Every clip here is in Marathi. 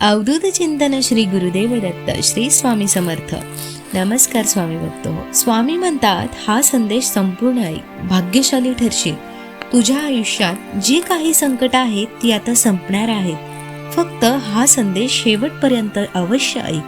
अवधूत चिंतन श्री गुरुदेव दत्त श्री स्वामी समर्थ. नमस्कार स्वामी भक्त. स्वामी म्हणतात हा संदेश संपूर्ण ऐक भाग्यशाली ठरशील. तुझ्या आयुष्यात जी काही संकट आहेत ती आता संपणार आहेत फक्त हा संदेश शेवटपर्यंत अवश्य ऐक.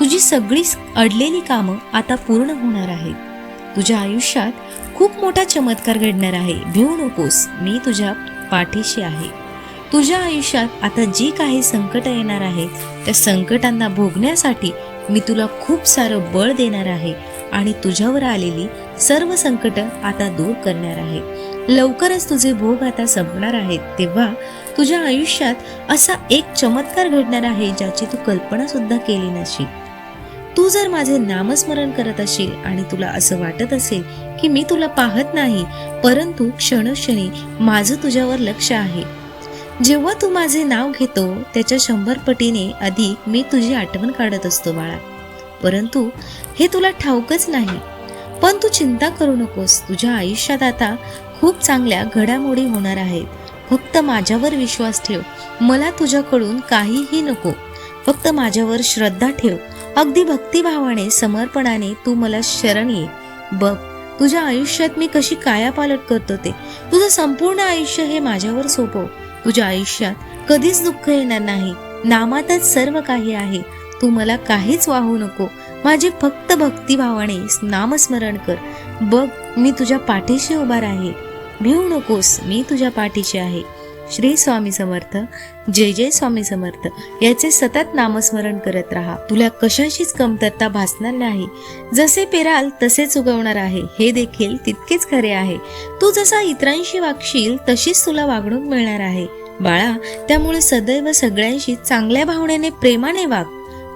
तुझी सगळी अडलेली कामं आता पूर्ण होणार आहेत. तुझ्या आयुष्यात खूप मोठा चमत्कार घडणार आहे. भिवू नकोस मी तुझ्या पाठीशी आहे. तुझ्या आयुष्यात आता जी काही संकट येणार आहेत त्या संकटांना भोगण्यासाठी मी तुला खूप सारं बळ देणार आहे आणि तुझ्यावर आलेली सर्व संकट आता दूर करणार आहे. लवकरच तुझे भोग आता संपणार आहेत तेव्हा तुझ्या आयुष्यात असा एक चमत्कार घडणार आहे ज्याची तू कल्पना सुद्धा केली नशील तू जर माझे नामस्मरण करत असेल आणि तुला असं वाटत असेल की मी तुला पाहत नाही परंतु क्षणक्षणी माझं तुझ्यावर लक्ष आहे. जेव्हा तू माझे नाव घेतो त्याच्या शंभर पटीने अधिक मी तुझी आठवण काढत असतो बाळा. परंतु हे तुला ठाऊकच नाही. पण तू चिंता करू नकोस. तुझ्या आयुष्यात आता खूप चांगल्या घडामोडी होणार आहेत. फक्त माझ्यावर विश्वास ठेव. मला तुझ्याकडून काहीही नको. फक्त माझ्यावर श्रद्धा ठेव. अगदी भक्तिभावाने समर्पणाने तू मला शरण ये. बघ तुझ्या आयुष्यात मी कशी कायापालट करतो ते. तुझं संपूर्ण आयुष्य हे माझ्यावर सोपव. तुझ्या आयुष्यात कधीच दुःख येणार नाही. नामातच सर्व काही आहे. तू मला काहीच वाहू नको. माझे फक्त भक्तिभावाने नामस्मरण कर. बघ मी तुझ्या पाठीशी उभा राहील. भिवू नकोस मी तुझ्या पाठीशी आहे. श्री स्वामी समर्थ जय जय स्वामी समर्थ. याचे सतत नामस्मरण करत राहा. तुला कशाशीच कमतरता भासणार नाही. जसे पेराल तसेच उगवणार आहे. हे देखील तितकेच खरे आहे. तू जसा इतरांशी वागशील तशीच तुला वागणूक मिळणार आहे. बाळा त्यामुळे सदैव सगळ्यांशी चांगल्या भावनेने प्रेमाने वाग.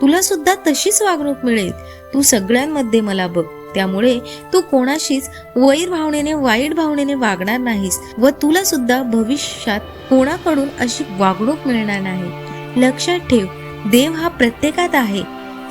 तुला सुद्धा तशीच वागणूक मिळेल. तू सगळ्यांमध्ये मला बघ. त्यामुळे तू कोणाशीच वैर भावनेने वाईट भावनेने वागणार नाहीस व तुला सुद्धा भविष्यात कोणाकडून अशी वागणूक मिळणार नाही. लक्षात ठेव देव हा प्रत्येकात आहे.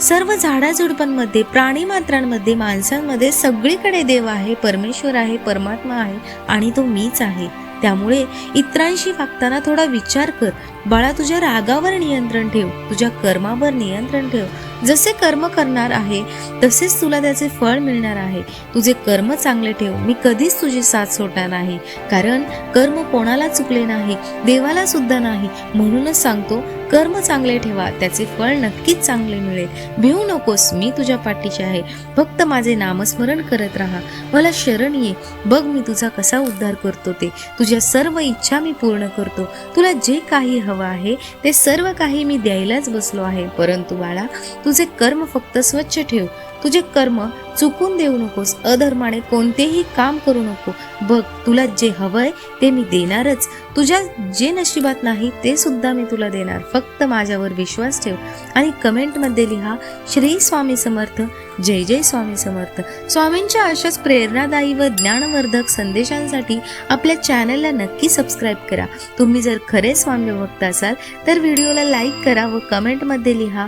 सर्व झाडाझुडपांमध्ये प्राणी मात्रांमध्ये माणसांमध्ये सगळीकडे देव आहे परमेश्वर आहे परमात्मा आहे आणि तो मीच आहे. त्यामुळे इतरांशी वागताना थोडा विचार कर. बाळा तुझ्या रागावर नियंत्रण ठेव तुझ्या कर्मावर नियंत्रण ठेव. जसे कर्म करणार आहे तसेच तुला त्याचे फळ मिळणार आहे. तुझे कर्म चांगले ठेव. मी कधीच तुझी साथ सोडणार नाही. कारण कर्म कोणाला चुकले नाही देवाला सुद्धा नाही. म्हणूनच सांगतो कर्म चांगले ठेवा. त्याचे फळ नक्कीच चांगले मिळेल. भिवू नकोस. मी तुझ्या पाठीशी आहे. फक्त माझे नामस्मरण करत राहा. मला शरण ये. बघ मी तुझा कसा उद्धार करतो ते. तुझ्या सर्व इच्छा मी पूर्ण करतो. तुला जे काही हवं आहे ते सर्व काही मी द्यायलाच बसलो आहे. परंतु बाळा तू तुझे कर्म फक्त स्वच्छ ठेव. तुझे कर्म चुकून देऊ नकोस. अधर्माने कोणतेही काम करू नको. बघ तुला जे हवंय ते मी देणारच. तुझ्या जे नशिबात नाही ते सुद्धा मी तुला देणार. फक्त माझ्यावर विश्वास ठेव. आणि कमेंटमध्ये लिहा श्री स्वामी समर्थ जय जय स्वामी समर्थ. स्वामींच्या अशाच प्रेरणादायी व ज्ञानवर्धक संदेशांसाठी आपल्या चॅनलला नक्की सबस्क्राईब करा. तुम्ही जर खरे स्वामी भक्त असाल तर व्हिडिओला लाईक करा व कमेंटमध्ये लिहा